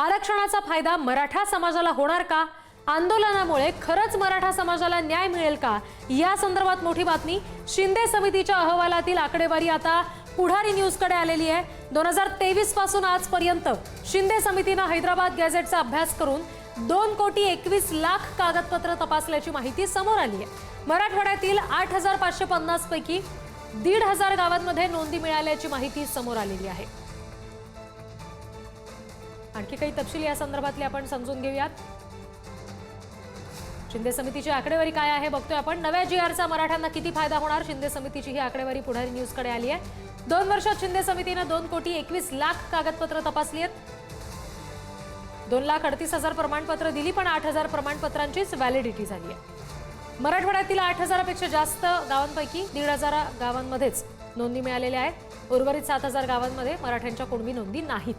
आरक्षणाचा फायदा मराठा समाजाला होणार का? आंदोलनामुळे खरंच मराठा समाजाला न्याय मिळेल का? या संदर्भात मोठी बातमी. शिंदे समितीच्या अहवालातील आकडेवारी आता पुढारी न्यूजकडे आलेली आहे. दोन हजार तेवीसपासून आजपर्यंत शिंदे समितीनं हैदराबाद गॅझेटचा अभ्यास करून दोन कोटी एकवीस लाख कागदपत्र तपासल्याची माहिती समोर आली आहे. मराठवाड्यातील आठ हजार पाचशे पन्नास पैकी दीड हजार गावांमध्ये नोंदी मिळाल्याची माहिती समोर आलेली आहे. आणखी काही तपशील या संदर्भातले आपण समजून घेऊयात. शिंदे समितीची आकडेवारी काय आहे बघतोय आपण. नव्या जी आरचा मराठ्यांना किती फायदा होणार? शिंदे समितीची ही आकडेवारी पुढारी न्यूजकडे आली आहे. दोन वर्षात शिंदे समितीनं दोन कोटी एकवीस लाख कागदपत्र तपासली आहेत. दोन लाख अडतीस हजार प्रमाणपत्र दिली पण आठ हजार प्रमाणपत्रांचीच व्हॅलिडिटी झाली आहे. मराठवाड्यातील आठ हजारापेक्षा जास्त गावांपैकी दीड हजार गावांमध्येच नोंदी मिळालेल्या आहेत. उर्वरित सात हजार गावांमध्ये मराठ्यांच्या कुणबी नोंदी नाहीत.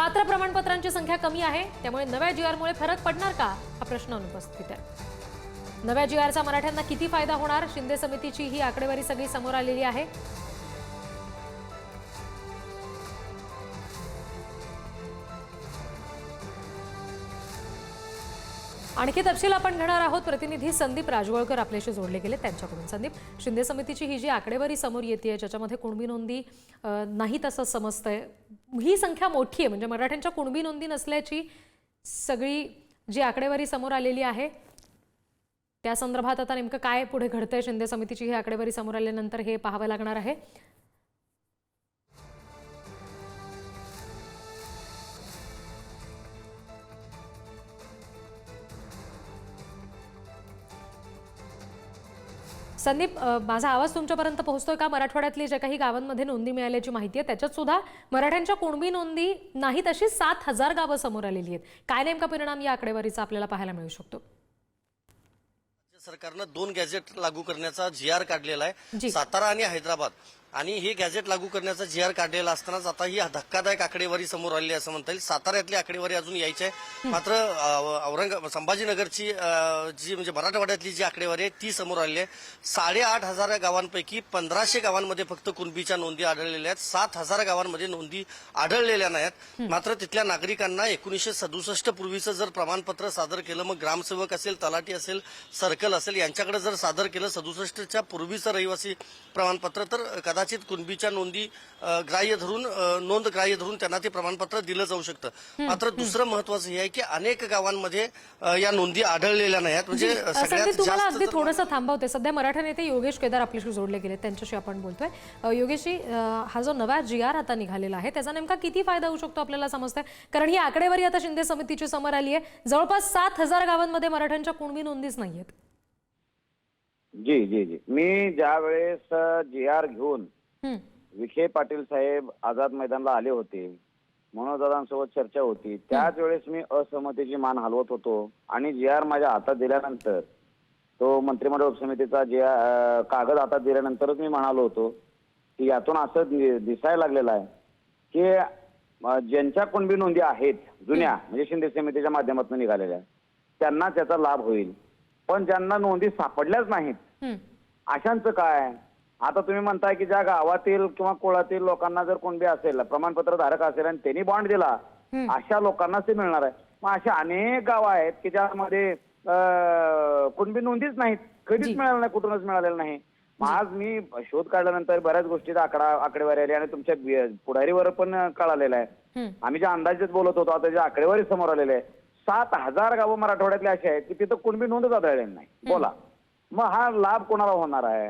पात्र प्रमाणपत्रांची संख्या कमी आहे त्यामुळे नव्या जी आरमुळे फरक पडणार का? हा प्रश्न अनुपस्थित आहे. नव्या जी आरचा मराठ्यांना किती फायदा होणार? शिंदे समितीची ही आकडेवारी सगळी समोर आलेली आहे. आणखी तपशील आपण घेणार आहोत. प्रतिनिधी संदीप राजवळकर आपल्याशी जोडले गेले त्यांच्याकडून. संदीप शिंदे समितीची ही जी आकडेवारी समोर येते ज्याच्यामध्ये कुणबी नोंदी नाही नाहीत असं समजतंय. ही संख्या मोठी आहे म्हणजे मराठ्यांच्या कुणबी नोंदी नसल्याची सगळी जी आकडेवारी समोर आलेली आहे त्या संदर्भात आता नेमकं काय पुढे घडतंय? शिंदे समितीची ही आकडेवारी समोर आल्यानंतर हे पाहावं लागणार आहे. संदीप माझा आवाज तुमच्यापर्यंत पोहोचतोय का? मराठवाड्यातली जे काही गावांमध्ये नोंदी मिळाल्याची माहिती आहे त्याच्यात सुद्धा मराठ्यांच्या कुणबी नोंदी नाहीत अशी सात हजार गावं समोर आलेली आहेत. काय नेमका परिणाम या आकडेवारीचा आपल्याला पाहायला मिळू शकतो? सरकारनं दोन गॅझेट लागू करण्याचा जी आर काढलेला. आहे. सातारा आणि हैदराबाद. आणि हे गॅझेट लागू करण्याचा जी आर काढलेला असतानाच आता ही धक्कादायक आकडेवारी समोर आली आहे असं म्हणता येईल. साताऱ्यातली आकडेवारी अजून यायची आहे. मात्र औरंगाबाद संभाजीनगरची जी म्हणजे मराठवाड्यातली जी आकडेवारी आहे ती समोर आलेली आहे. साडेआठ हजार गावांपैकी पंधराशे गावांमध्ये फक्त कुणबीच्या नोंदी आढळलेल्या आहेत. सात हजार गावांमध्ये नोंदी आढळलेल्या नाहीत मात्र तिथल्या नागरिकांना एकोणीसशे सदुसष्ट पूर्वीचं जर प्रमाणपत्र सादर केलं मग ग्रामसेवक असेल तलाठी असेल सर्कल असेल यांच्याकडे जर सादर केलं सदुसष्टच्या पूर्वीचं रहिवासी प्रमाणपत्र तर कदाचित कुणबीच्या नोंदी ग्राह्य धरून नोंद ग्राह्य धरून त्यांना ते प्रमाणपत्र दिलं जाऊ शकतं. मात्र दुसरं महत्वाचं हे आहे की अनेक गावांमध्ये या नोंदी आढळलेल्या नाहीत. म्हणजे तुम्हाला अगदी थोडंसं थांबवते. सध्या मराठा नेते योगेश केदार आपल्याशी जोडले गेले त्यांच्याशी आपण बोलतोय. योगेशजी अ, हा जो नवा जी आर आता निघालेला आहे त्याचा नेमका किती फायदा होऊ शकतो आपल्याला समजतंय? कारण ही आकडेवारी आता शिंदे समितीची समोर आली आहे. जवळपास सात हजार गावांमध्ये मराठ्यांच्या कुणबी नोंदीच नाहीयेत. जी जी जी. मी ज्या वेळेस जी आर घेऊन हं, विखे पाटील साहेब आझाद मैदानला आले होते मनोजदांसोबत चर्चा होती त्याच वेळेस मी असहमतीची मान हलवत होतो आणि जी आर माझ्या हातात दिल्यानंतर तो मंत्रिमंडळ उपसमितीचा जे अं, कागद हातात दिल्यानंतरच मी म्हणालो होतो की यातून असं दि- दिसायला लागलेलं आहे की अं, ज्यांच्या कुणबी नोंदी आहेत जुन्या म्हणजे शिंदे समितीच्या माध्यमातून निघालेल्या त्यांना त्याचा लाभ होईल. पण ज्यांना नोंदी सापडल्याच नाहीत अशांचं काय? आता तुम्ही म्हणताय की ज्या गावातील किंवा कुळातील लोकांना जर कोणबी असेल प्रमाणपत्र धारक असेल आणि त्यांनी बॉन्ड दिला. अशा लोकांनाच ते मिळणार आहे. मग अशा अनेक गावं आहेत की ज्यामध्ये कुणबी नोंदीच नाहीत. कधीच मिळालं नाही कुठूनच मिळालेलं नाही. मग आज मी शोध काढल्यानंतर बऱ्याच गोष्टीचा आकडा आकडेवारी आली आणि तुमच्या पुढारीवर पण कळालेला आहे. आम्ही ज्या अंदाजात बोलत होतो आता ज्या आकडेवारी समोर आलेले आहे सात हजार गावं मराठवाड्यातली अशी आहेत की तिथं कुणबी नोंदच आढळलेली नाही. बोला. मग हा लाभ कोणाला होणार आहे?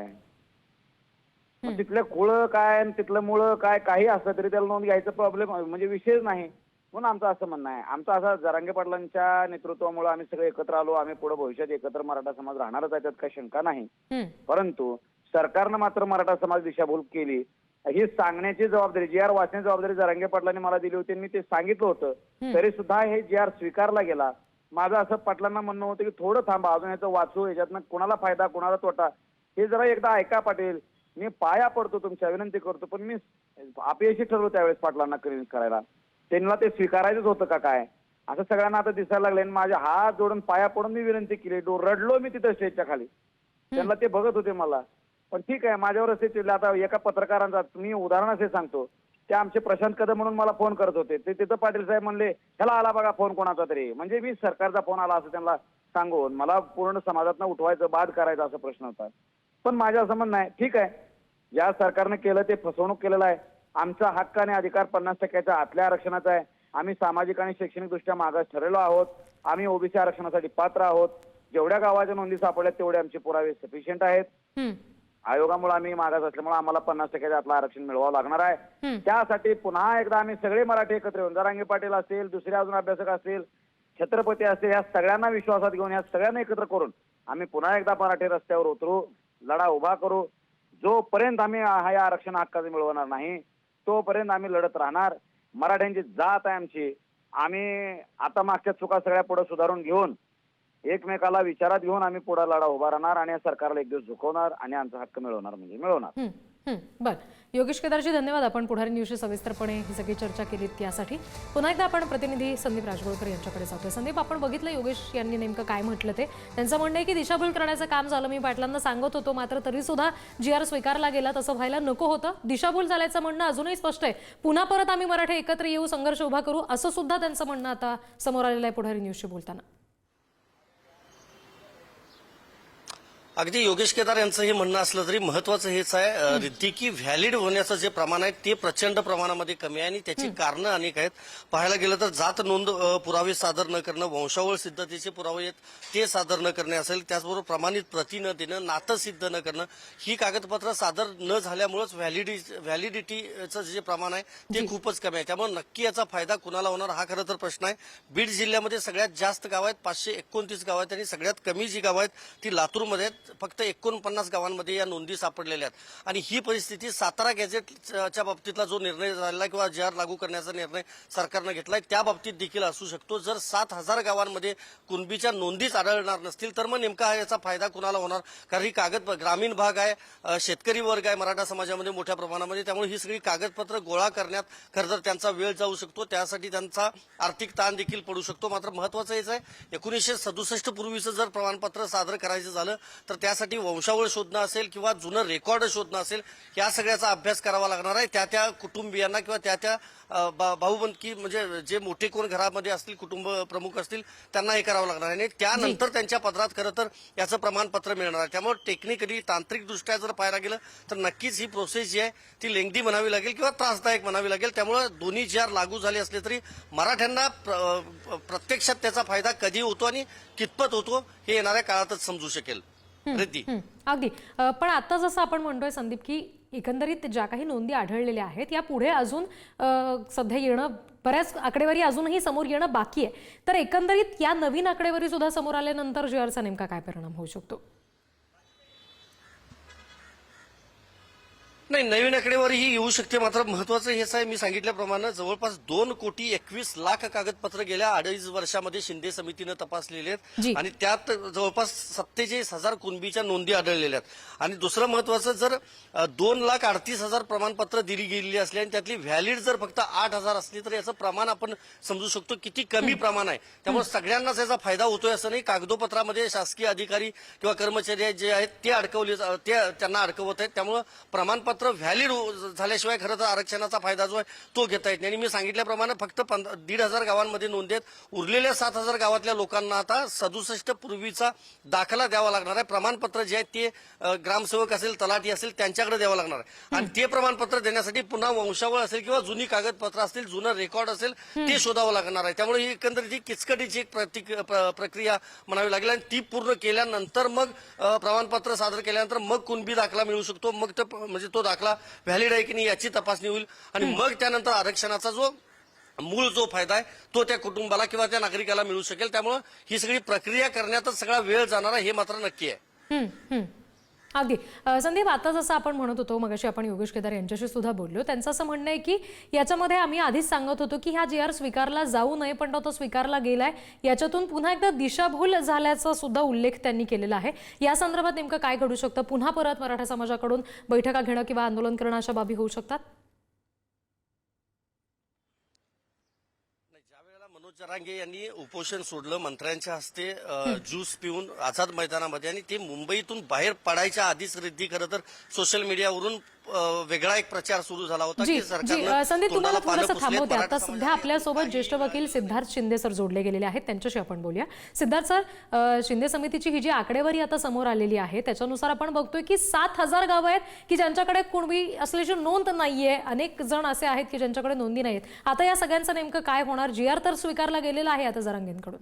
मग तिथलं कुळ काय आणि तिथलं मुळं काय काही असलं तरी त्याला नोंद घ्यायचा प्रॉब्लेम म्हणजे विषयच नाही. म्हणून आमचं असं म्हणणं आहे. आमचं असं जरांगे पाटलांच्या नेतृत्वामुळे आम्ही सगळे एकत्र आलो. आम्ही पुढे भविष्यात एकत्र मराठा समाज राहणारच आहे त्यात काही शंका नाही. परंतु सरकारनं मात्र मराठा समाज दिशाभूल केली. ही सांगण्याची जबाबदारी जी आर वाचण्याची जबाबदारी जरांगे पाटलांनी मला दिली होती मी ते सांगितलं होतं. तरी सुद्धा हे जी आर स्वीकारला गेला. माझं असं पाटलांना म्हणणं होतं की थोडं थांबा अजून याचं वाचू याच्यातनं कुणाला फायदा कुणाला तोटा हे जरा एकदा ऐका पाटील. मी पाया पडतो तुमच्या विनंती करतो पण मी अपयशी ठरलो त्यावेळेस पाटलांना कन्व्हिन्स करायला. त्यांना ते स्वीकारायचंच होतं का काय? असं सगळ्यांना आता दिसायला लागले आणि माझ्या हात जोडून पाया पडून मी विनंती केली. डो- रडलो मी तिथं स्टेजच्या खाली. त्यांना ते बघत होते मला. पण ठीक आहे माझ्यावर असे चिडले. आता एका पत्रकारांचा मी उदाहरण असे सांगतो. ते आमचे प्रशांत कदम म्हणून मला फोन करत होते. ते तिथं पाटील साहेब म्हणले ह्याला आला बघा फोन कोणाचा तरी. म्हणजे मी सरकारचा फोन आला असं त्यांना सांगून मला पूर्ण समाजातनं उठवायचं बाद करायचा असा प्रश्न होता. पण माझ्या असं म्हणणं आहे ठीक आहे. ज्या सरकारने केलं ते फसवणूक केलेलं आहे. आमचा हक्क आणि अधिकार पन्नास टक्क्याच्या आतल्या आरक्षणाचा आहे. आम्ही सामाजिक आणि शैक्षणिक दृष्ट्या मागास ठरलेलो आहोत. आम्ही ओबीसी आरक्षणासाठी पात्र आहोत. जेवढ्या गावाच्या नोंदी सापडल्यात तेवढे आमचे पुरावे सफिशियंट आहेत. आयोगामुळे आम्ही मागास असल्यामुळे आम्हाला पन्नास टक्क्याच्या आतलं आरक्षण मिळवावं लागणार आहे. त्यासाठी पुन्हा एकदा आम्ही सगळे मराठी एकत्र येऊन जरांगे पाटील असतील दुसरे अजून अभ्यासक असतील छत्रपती असतील या सगळ्यांना विश्वासात घेऊन या सगळ्यांना एकत्र करून आम्ही पुन्हा एकदा मराठी रस्त्यावर उतरू लढा उभा करू. जोपर्यंत आम्ही हा या आरक्षण हक्काचं मिळवणार नाही तोपर्यंत आम्ही लढत राहणार. मराठ्यांची जात आहे आमची. आम्ही आता मागच्या चुका सगळ्या पुढे सुधारून घेऊन एकमेकाला विचारात घेऊन आम्ही पुढे लढा उभा राहणार आणि या सरकारला एक दिवस झुकवणार आणि आमचा हक्क मिळवणार म्हणजे मिळवणार. बर. योगेश केदारजी धन्यवाद. आपण पुढारी न्यूजशी सविस्तरपणे ही सगळी चर्चा केलीत त्यासाठी पुन्हा एकदा आपण प्रतिनिधी संदीप राजगोळकर यांच्याकडे जातोय. संदीप आपण बघितलं योगेश यांनी नेमकं काय म्हटलं ते. त्यांचं म्हणणं आहे की दिशाभूल करण्याचं काम झालं. मी पाटलांना सांगत होतो मात्र तरी सुद्धा जी आर स्वीकारला गेला तसं व्हायला नको होतं. दिशाभूल झाल्याचं म्हणणं अजूनही स्पष्ट आहे. पुन्हा परत आम्ही मराठे एकत्र येऊ संघर्ष उभा करू असं सुद्धा त्यांचं म्हणणं आता समोर आलेलं आहे पुढारी न्यूजशी बोलताना. अगदी योगेश केदार यांचं हे म्हणणं असलं तरी महत्वाचं हेच आहे. रिद्धिकी व्हॅलिड होण्याचं जे प्रमाण आहे ते प्रचंड प्रमाणामध्ये कमी आहे आणि त्याची कारणं अनेक आहेत. पाहायला गेलं तर जात नोंद पुरावे सादर न करणं वंशावळ सिद्धतेचे पुरावे आहेत ते सादर न करणे असेल त्याचबरोबर प्रमाणित प्रती न देणं नातं सिद्ध न करणं ही कागदपत्र सादर न झाल्यामुळेच व्हॅलिडी व्हॅलिडिटीचं जे प्रमाण आहे ते खूपच कमी आहे. त्यामुळे नक्की याचा फायदा कुणाला होणार हा खरं तर प्रश्न आहे. बीड जिल्ह्यामध्ये सगळ्यात जास्त गाव आहेत पाचशे एकोणतीस गाव आहेत आणि सगळ्यात कमी जी गावं आहेत ती लातूरमध्ये आहेत. फक्त एकोणपन्नास गावांमध्ये या नोंदी सापडलेल्या आहेत. आणि ही परिस्थिती सातारा गॅझेटच्या बाबतीतला जो निर्णय झालेला किंवा जे आर लागू करण्याचा निर्णय सरकारनं घेतलाय त्या बाबतीत देखील असू शकतो. जर सात हजार गावांमध्ये कुणबीच्या नोंदीच आढळणार नसतील तर मग नेमका हा याचा फायदा कुणाला होणार? कारण ही कागद ग्रामीण भाग आहे शेतकरी वर्ग आहे मराठा समाजामध्ये मोठ्या प्रमाणामध्ये त्यामुळे ही सगळी कागदपत्र गोळा करण्यात खरं तर त्यांचा वेळ जाऊ शकतो. त्यासाठी त्यांचा आर्थिक ताण देखील पडू शकतो. मात्र महत्वाचं हेच आहे एकोणीसशे सदुसष्ट पूर्वीचं जर प्रमाणपत्र सादर करायचं झालं तर त्यासाठी वंशावळ शोधणं असेल किंवा जुनं रेकॉर्ड शोधणं असेल या सगळ्याचा अभ्यास करावा लागणार आहे. त्या त्या कुटुंबियांना किंवा त्या त्या भाऊबंदकी म्हणजे जे मोठे कोण घरामध्ये असतील कुटुंब प्रमुख असतील त्यांना हे करावं लागणार आहे. आणि त्यानंतर त्यांच्या पदरात खरं तर याचं प्रमाणपत्र मिळणार आहे. त्यामुळे टेक्निकली तांत्रिकदृष्ट्या जर पाहायला गेलं तर नक्कीच ही प्रोसेस जी आहे ती लेंगदी म्हणावी लागेल किंवा त्रासदायक म्हणावी लागेल. त्यामुळे दोन्ही जी लागू झाले असले तरी मराठ्यांना प्र- प्रत्यक्षात त्याचा फायदा कधी होतो आणि कितपत होतो हे येणाऱ्या काळातच समजू शकेल. अगदी. पण आता जसं आपण म्हणतोय संदीप की एकंदरीत ज्या काही नोंदी आढळलेल्या आहेत या पुढे अजून सध्या येणं बऱ्याच आकडेवारी अजूनही समोर येणं बाकी आहे. तर एकंदरीत या नवीन आकडेवारी सुद्धा समोर आल्यानंतर जी नेमका काय परिणाम होऊ शकतो? नाही नवीन आकडेवारी ही येऊ शकते. मात्र महत्वाचं हेच आहे मी सांगितल्याप्रमाणे जवळपास दोन कोटी एकवीस लाख कागदपत्र गेल्या अडीच वर्षामध्ये शिंदे समितीनं तपासलेले. आहेत. आणि त्यात जवळपास सत्तेचाळीस हजार कुणबीच्या नोंदी आढळलेल्या आहेत. आणि दुसरं महत्वाचं जर दोन लाख अडतीस हजार प्रमाणपत्र दिली गेलेली असली आणि त्यातली व्हॅलिड जर फक्त आठ हजार असली तर याचं प्रमाण आपण समजू शकतो किती कमी प्रमाण आहे. त्यामुळे सगळ्यांनाच याचा फायदा होतोय असं नाही. कागदोपत्रामध्ये शासकीय अधिकारी किंवा कर्मचारी जे आहेत ते अडकवले ते त्यांना अडकवत आहेत. त्यामुळं प्रमाणपत्र व्हॅलिड झाल्याशिवाय खरं तर आरक्षणाचा फायदा जो आहे तो घेता येत नाही. आणि मी सांगितल्याप्रमाणे फक्त दीड हजार गावांमध्ये नोंदी आहेत. उरलेल्या सात हजार गावातल्या लोकांना आता सदुसष्ट पूर्वीचा दाखला द्यावा लागणार आहे. प्रमाणपत्र जे आहेत ते ग्रामसेवक असेल तलाठी असेल त्यांच्याकडे द्यावं लागणार आहे. आणि ते प्रमाणपत्र देण्यासाठी पुन्हा वंशावळ असेल किंवा जुनी कागदपत्र असतील जुनं रेकॉर्ड असेल ते शोधावं लागणार आहे. त्यामुळे ही एकंदरीत ही किचकटीची एक प्रक्रिया म्हणावी लागेल. आणि ती पूर्ण केल्यानंतर मग प्रमाणपत्र सादर केल्यानंतर मग कुणबी दाखला मिळू शकतो. मग म्हणजे तो दाखला व्हॅलिड आहे की नाही याची तपासणी होईल. आणि मग त्यानंतर आरक्षणाचा जो मूळ जो फायदा आहे तो त्या कुटुंबाला किंवा त्या नागरिकाला मिळू शकेल. त्यामुळे ही सगळी प्रक्रिया करण्यातच सगळा वेळ जाणार आहे हे मात्र नक्की आहे. अगदी. संदीप आता जसं आपण म्हणत होतो मगाशी आपण योगेश केदार यांच्याशी सुद्धा बोललो त्यांचं असं म्हणणं आहे की याच्यामध्ये आम्ही आधीच सांगत होतो की हा जी आर स्वीकारला जाऊ नये पण तो स्वीकारला गेलाय. याच्यातून पुन्हा एकदा दिशाभूल झाल्याचा सुद्धा उल्लेख त्यांनी केलेला आहे. या संदर्भात नेमकं काय घडू शकतं? पुन्हा परत मराठा समाजाकडून बैठका घेणं किंवा आंदोलन करणं अशा बाबी होऊ शकतात नाही, ज्या वेळेला मनोज जरांगे यांनी उपोषण सोडलं मंत्र्यांच्या हस्ते ज्यूस पिऊन आझाद मैदानामध्ये आणि ते मुंबईतून बाहेर पडायच्या आधीच रिद्धी खरं तर सोशल मीडियावरून वेगळा एक प्रचार सुरू झाला होता जी जी संदीप तुम्हाला थोडंसं थांबवते आता सध्या आपल्यासोबत ज्येष्ठ वकील सिद्धार्थ शिंदे सर जोडले गेलेले आहेत. त्यांच्याशी आपण बोलूया. सिद्धार्थ सर शिंदे समितीची ही जी आकडेवारी आता समोर आलेली आहे त्याच्यानुसार आपण बघतोय की सात हजार गावं आहेत की ज्यांच्याकडे कुणबी असल्याची नोंद नाहीये. अनेक जण असे आहेत की ज्यांच्याकडे नोंदी नाहीत आता या सगळ्यांचं नेमकं काय होणार? जी आर तर स्वीकारला गेलेला आहे आता जरांगेंकडून.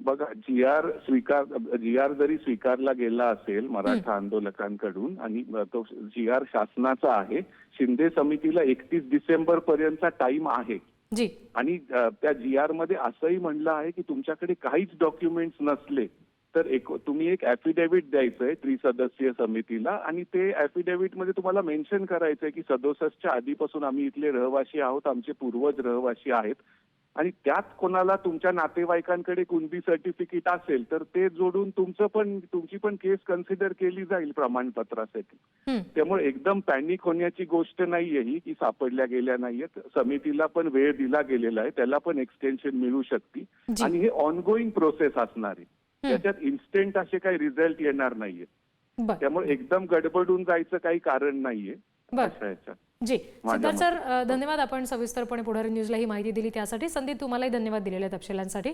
बघा जी आर स्वीकार जी आर जरी स्वीकारला गेला असेल मराठा आंदोलकांकडून आणि तो जी आर शासनाचा आहे शिंदे समितीला एकतीस डिसेंबर पर्यंतचा टाइम आहे. आणि त्या जी आरमध्ये असंही म्हणलं आहे की तुमच्याकडे काहीच डॉक्युमेंट्स नसले तर एक तुम्ही एक ऍफिडेव्हिट द्यायचंय त्रिसदस्यीय समितीला आणि ते ऍफिडेव्हिटमध्ये तुम्हाला मेन्शन करायचंय की सदोसष्टच्या आधीपासून आम्ही इथले रहिवासी आहोत आमचे पूर्वज रहिवासी आहेत. आणि त्यात कोणाला तुमच्या नातेवाईकांकडे कुणबी सर्टिफिकेट असेल तर ते जोडून तुमचं पण तुमची पण केस कन्सिडर केली जाईल प्रमाणपत्रासाठी. त्यामुळे एकदम पॅनिक होण्याची गोष्ट नाहीये ही की सापडल्या गेल्या नाहीयेत. समितीला पण वेळ दिला गेलेला आहे त्याला पण एक्सटेन्शन मिळू शकते. आणि हे ऑनगोईंग प्रोसेस असणार आहे. त्याच्यात इन्स्टंट असे काही रिझल्ट येणार नाहीये त्यामुळे एकदम गडबडून जायचं काही कारण नाहीये. बर. जी. सिद्धार्थ सर धन्यवाद आपण सविस्तरपणे पुढारी न्यूजला ही माहिती दिली त्यासाठी. संदीप तुम्हालाही धन्यवाद दिलेल्या तपशिलांसाठी.